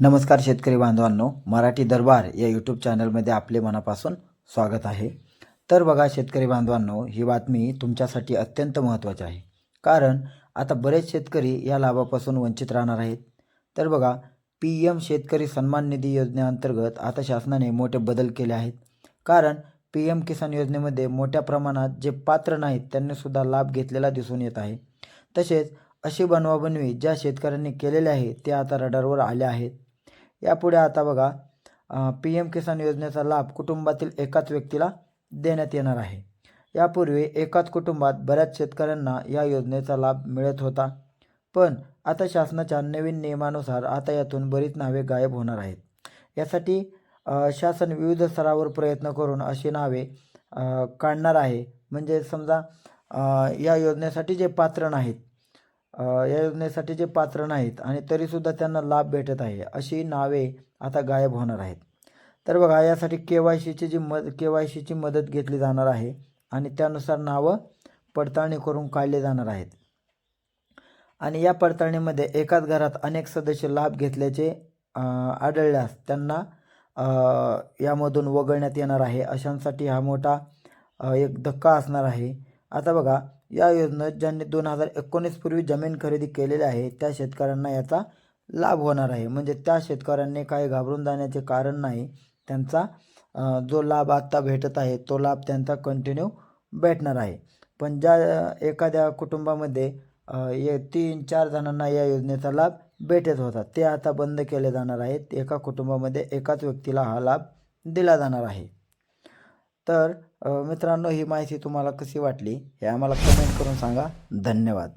नमस्कार शेतकरी बांधवांनो मराठी दरबार या यूट्यूब चॅनलमध्ये आपले मनापासून स्वागत आहे. तर बघा शेतकरी बांधवांनो ही बातमी तुमच्यासाठी अत्यंत महत्त्वाची आहे. कारण आता बरेच शेतकरी या लाभापासून वंचित राहणार आहेत. तर बघा पी एम शेतकरी सन्मान निधी योजनेअंतर्गत आता शासनाने मोठे बदल केले आहेत. कारण पी एम किसान योजनेमध्ये मोठ्या प्रमाणात जे पात्र नाहीत त्यांनीसुद्धा लाभ घेतलेला दिसून येत आहे. तसेच अशी बनवाबनवी ज्या शेतकऱ्यांनी केलेले आहे ते आता रडारवर आले आहेत. यापुढे आता बघा पी एम किसान योजनेचा लाभ कुटुंबातील एकाच व्यक्तीला देण्यात येणार आहे. यापूर्वी एकाच कुटुंबात बऱ्याच शेतकऱ्यांना या योजनेचा लाभ मिळत होता. पण आता शासनाच्या नवीन नियमानुसार आता यातून बरीच नावे गायब होणार आहेत. यासाठी शासन विविध स्तरावर प्रयत्न करून अशी नावे काढणार आहे. म्हणजे समजा या योजनेसाठी जे पात्र नाहीत या योजनेसाठी जे पात्र नाहीत आणि तरीसुद्धा त्यांना लाभ भेटत आहे अशी नावे आता गायब होणार आहेत. तर बघा यासाठी के वाय सीची जी मद के वाय सीची मदत घेतली जाणार आहे आणि त्यानुसार नावं पडताळणी करून काढले जाणार आहेत. आणि या पडताळणीमध्ये एकाच घरात अनेक सदस्य लाभ घेतल्याचे आढळल्यास त्यांना यामधून वगळण्यात येणार आहे. अशांसाठी हा मोठा एक धक्का असणार आहे. आता बघा या योजनेत ज्यांनी दोन हजार एकोणीसपूर्वी जमीन खरेदी केलेली आहे त्या शेतकऱ्यांना याचा लाभ होणार आहे. म्हणजे त्या शेतकऱ्यांनी काही घाबरून जाण्याचे कारण नाही. त्यांचा जो लाभ आत्ता भेटत आहे तो लाभ त्यांचा कंटिन्यू भेटणार आहे. पण ज्या एखाद्या कुटुंबामध्ये ये तीन चार जणांना या योजनेचा लाभ भेटत होता ते आता बंद केले जाणार आहेत. एका कुटुंबामध्ये एकाच व्यक्तीला हा लाभ दिला जाणार आहे. तर मित्रांनो ही माहिती तुम्हाला कशी वाटली हे आम्हाला कमेंट करून सांगा. धन्यवाद.